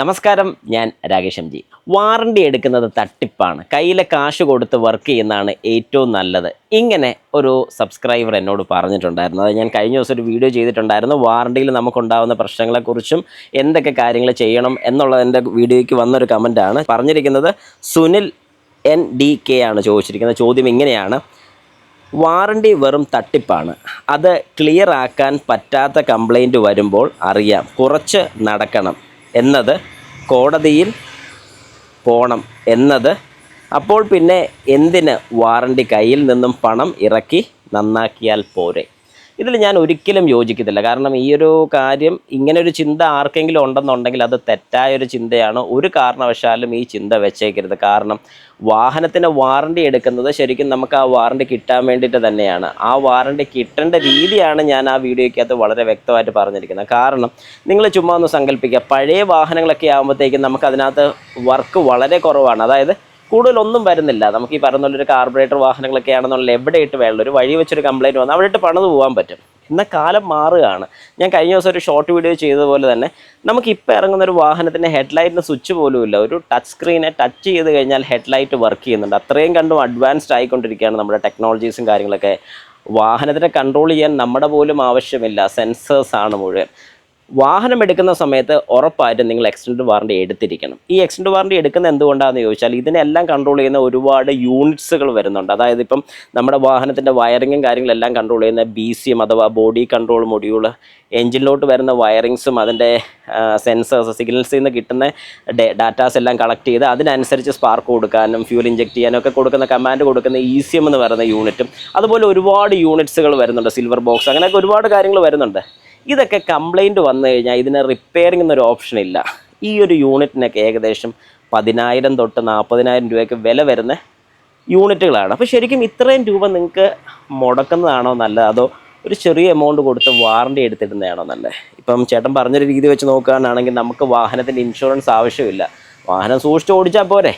നമസ്കാരം ഞാൻ Rakesh M G. Warranty എടുക്കുന്നത് തട്ടിപ്പാണ്. കയ്യിലെ കാശ് കൊടുത്ത് വർക്ക് ചെയ്യുന്നതാണ് ഏറ്റവും നല്ലത്. ഇങ്ങനെ ഒരു സബ്സ്ക്രൈബർ എന്നോട് പറഞ്ഞിട്ടുണ്ടായിരുന്നു. അത് ഞാൻ കഴിഞ്ഞ ദിവസം ഒരു വീഡിയോ ചെയ്തിട്ടുണ്ടായിരുന്നു. വാറണ്ടിയിൽ നമുക്കുണ്ടാകുന്ന പ്രശ്നങ്ങളെക്കുറിച്ചും എന്തൊക്കെ കാര്യങ്ങൾ ചെയ്യണം എന്നുള്ളതിന്റെ വീഡിയോയ്ക്ക് വന്നൊരു കമന്റാണ് പറഞ്ഞിരിക്കുന്നത് സുനിൽ എൻ ഡി കെ ആണ് ചോദിച്ചിരിക്കുന്നത്. ചോദ്യം ഇങ്ങനെയാണ്. വാറണ്ടി വെറും തട്ടിപ്പാണ്. അത് ക്ലിയർ ആക്കാൻ പറ്റാത്ത കംപ്ലൈന്റ് വരുമ്പോൾ അറിയാം. കുറച്ച് നടക്കണം. എന്നത് കോടതിയിൽ പോണം എന്നത്. അപ്പോൾ പിന്നെ എന്തിന് വാറണ്ടി കയ്യിൽ നിന്നും പണം ഇറക്കി നന്നാക്കിയാൽ പോരെ? ഇതിൽ ഞാൻ ഒരിക്കലും യോജിക്കത്തില്ല. കാരണം ഈ ഒരു കാര്യം ഇങ്ങനെ ഒരു ചിന്ത ആർക്കെങ്കിലും ഉണ്ടെന്നുണ്ടെങ്കിൽ അത് തെറ്റായ ഒരു ചിന്തയാണ്. ഒരു കാരണവശാലും ഈ ചിന്ത വെച്ചേക്കരുത്. കാരണം വാഹനത്തിന് വാറണ്ടി എടുക്കുന്നത് ശരിക്കും നമുക്ക് ആ വാറണ്ടി കിട്ടാൻ വേണ്ടിയിട്ട് തന്നെയാണ്. ആ വാറണ്ടി കിട്ടേണ്ട രീതിയാണ് ഞാൻ ആ വീഡിയോയ്ക്കകത്ത് വളരെ വ്യക്തമായിട്ട് പറഞ്ഞിരിക്കുന്നത്. കാരണം നിങ്ങൾ ചുമ്മാ ഒന്ന് സങ്കല്പിക്കുക. പഴയ വാഹനങ്ങളൊക്കെ ആകുമ്പോഴത്തേക്കും നമുക്ക് അതിനകത്ത് വർക്ക് വളരെ കുറവാണ്. അതായത് കൂടുതലൊന്നും വരുന്നില്ല. നമുക്ക് ഈ പറഞ്ഞ ഒരു കാർബറേറ്റർ വാഹനങ്ങളൊക്കെ ആണെന്നുള്ള എവിടെ ഇട്ട് വേണം ഒരു വഴി വെച്ചൊരു കംപ്ലൈന്റ് വന്നാൽ അവിടെ പണിത് പോകാൻ പറ്റും. എന്നാൽ കാലം മാറുകയാണ്. ഞാൻ കഴിഞ്ഞ ദിവസം ഒരു ഷോർട്ട് വീഡിയോ ചെയ്തതുപോലെ തന്നെ നമുക്ക് ഇപ്പോൾ ഇറങ്ങുന്ന ഒരു വാഹനത്തിന്റെ ഹെഡ്ലൈറ്റിന് സ്വിച്ച് പോലും ഇല്ല. ഒരു ടച്ച് സ്ക്രീനെ ടച്ച് ചെയ്ത് കഴിഞ്ഞാൽ ഹെഡ്ലൈറ്റ് വർക്ക് ചെയ്യുന്നുണ്ട്. അത്രയും കണ്ടും അഡ്വാൻസ്ഡ് ആയിക്കൊണ്ടിരിക്കുകയാണ് നമ്മുടെ ടെക്നോളജീസും കാര്യങ്ങളൊക്കെ. വാഹനത്തിനെ കൺട്രോൾ ചെയ്യാൻ നമ്മുടെ പോലും ആവശ്യമില്ല. സെൻസേഴ്സ് ആണ് മുഴുവൻ. വാഹനം എടുക്കുന്ന സമയത്ത് ഉറപ്പായിട്ടും നിങ്ങൾ എക്സ്റ്റൻഡ് വാറണ്ടി എടുത്തിരിക്കണം. ഈ എക്സ്റ്റൻഡ് വാറണ്ടി എടുക്കുന്ന എന്തുകൊണ്ടാണെന്ന് ചോദിച്ചാൽ ഇതിനെല്ലാം കൺട്രോൾ ചെയ്യുന്ന ഒരുപാട് യൂണിറ്റ്സുകൾ വരുന്നുണ്ട്. അതായത് ഇപ്പം നമ്മുടെ വാഹനത്തിന്റെ വയറിങ്ങും കാര്യങ്ങളെല്ലാം കൺട്രോൾ ചെയ്യുന്ന ബി അഥവാ ബോഡി കൺട്രോൾ മൊഡ്യൂൾ എഞ്ചിനിലോട്ട് വരുന്ന വയറിങ്സും അതിന്റെ സെൻസേഴ്സ് സിഗ്നൽസിൽ നിന്ന് കിട്ടുന്ന ഡാറ്റാസ് എല്ലാം കളക്ട് ചെയ്ത് അതിനനുസരിച്ച് സ്പാർക്ക് കൊടുക്കാനും ഫ്യൂൽ ഇഞ്ചെക്ട് ചെയ്യാനും ഒക്കെ കൊടുക്കുന്ന കമാൻഡ് കൊടുക്കുന്ന ഇ സി എം എന്ന് പറയുന്ന യൂണിറ്റും അതുപോലെ ഒരുപാട് യൂണിറ്റ്സുകൾ വരുന്നുണ്ട്. സിൽവർ ബോക്സ് അങ്ങനെയൊക്കെ ഒരുപാട് കാര്യങ്ങൾ വരുന്നുണ്ട്. ഇതൊക്കെ കംപ്ലൈന്റ് വന്നു കഴിഞ്ഞാൽ ഇതിന് റിപ്പയറിംഗ് എന്നൊരു ഓപ്ഷൻ ഇല്ല. ഈ ഒരു യൂണിറ്റിനൊക്കെ ഏകദേശം പതിനായിരം തൊട്ട് നാൽപ്പതിനായിരം രൂപയ്ക്ക് വില വരുന്ന യൂണിറ്റുകളാണ് അപ്പോൾ ശരിക്കും ഇത്രയും രൂപ നിങ്ങൾക്ക് മുടക്കുന്നതാണോ നല്ലത്? അതോ ഒരു ചെറിയ എമൗണ്ട് കൊടുത്ത് വാറണ്ടി എടുത്തിടുന്നതാണോ നല്ലത്? ഇപ്പം ചേട്ടൻ പറഞ്ഞൊരു രീതി വെച്ച് നോക്കുകയാണെങ്കിൽ നമുക്ക് വാഹനത്തിന്റെ ഇൻഷുറൻസ് ആവശ്യമില്ല. വാഹനം സൂക്ഷിച്ച് ഓടിച്ചാൽ പോരെ.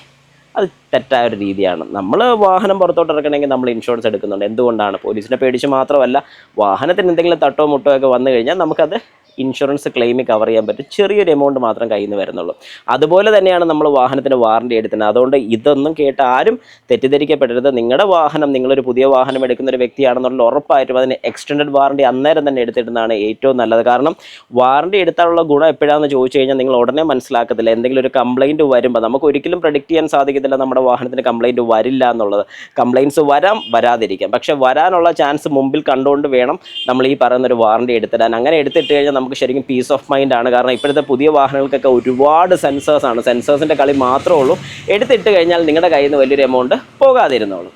അത് തെറ്റായ ഒരു രീതിയാണ്. നമ്മൾ വാഹനം പുറത്തോട്ട് ഇറക്കണമെങ്കിൽ നമ്മൾ ഇൻഷുറൻസ് എടുക്കുന്നുണ്ട്. എന്തുകൊണ്ടാണ്? പോലീസിനെ പേടിച്ച് മാത്രമല്ല വാഹനത്തിന് എന്തെങ്കിലും തട്ടോ മുട്ടോ ഒക്കെ വന്നു കഴിഞ്ഞാൽ നമുക്കത് ഇൻഷുറൻസ് ക്ലെയിം കവർ ചെയ്യാൻ പറ്റും. ചെറിയൊരു എമൗണ്ട് മാത്രം കയ്യിൽ നിന്ന് വരുന്നുള്ളൂ. അതുപോലെ തന്നെയാണ് നമ്മൾ വാഹനത്തിന് വാറണ്ടി എടുക്കുന്നത് അതുകൊണ്ട് ഇതൊന്നും കേട്ട് ആരും തെറ്റിദ്ധരിക്കപ്പെടരുത്. നിങ്ങളുടെ വാഹനം നിങ്ങളൊരു പുതിയ വാഹനം എടുക്കുന്ന ഒരു വ്യക്തിയാണെന്നുള്ള ഉറപ്പായിട്ടും അതിന് എക്സ്റ്റൻഡഡ് വാറണ്ടി അന്നേരം തന്നെ എടുത്തിടുന്നതാണ് ഏറ്റവും നല്ലത്. കാരണം വാറണ്ടി എടുത്താലുള്ള ഗുണം എപ്പോഴാണെന്ന് ചോദിച്ചു കഴിഞ്ഞാൽ നിങ്ങൾ ഉടനെ മനസ്സിലാക്കത്തില്ല. എന്തെങ്കിലും ഒരു കംപ്ലൈന്റ് വരുമ്പോൾ നമുക്ക് ഒരിക്കലും പ്രഡിക്റ്റ് ചെയ്യാൻ സാധിക്കത്തില്ല നമ്മുടെ വാഹനത്തിന് കംപ്ലൈന്റ് വരില്ല എന്നുള്ളത്. കംപ്ലൈന്റ്സ് വരാം വരാതിരിക്കാം. പക്ഷേ വരാനുള്ള ചാൻസ് മുമ്പിൽ കണ്ടുകൊണ്ട് വേണം നമ്മൾ ഈ പറയുന്ന ഒരു വാറണ്ടി എടുത്തിടാൻ. അങ്ങനെ എടുത്തിട്ട് കഴിഞ്ഞാൽ നമുക്ക് ശരിക്കും പീസ് ഓഫ് മൈൻഡ് ആണ്. കാരണം ഇപ്പോഴത്തെ പുതിയ വാഹനങ്ങൾക്കൊക്കെ ഒരുപാട് സെൻസേഴ്സ് ആണ്. സെൻസേഴ്സിന്റെ കളി മാത്രമേ ഉള്ളൂ. എടുത്തിട്ട് കഴിഞ്ഞാൽ നിങ്ങളുടെ കയ്യിൽ നിന്ന് വലിയൊരു എമൗണ്ട് പോകാതിരുന്നോളൂ.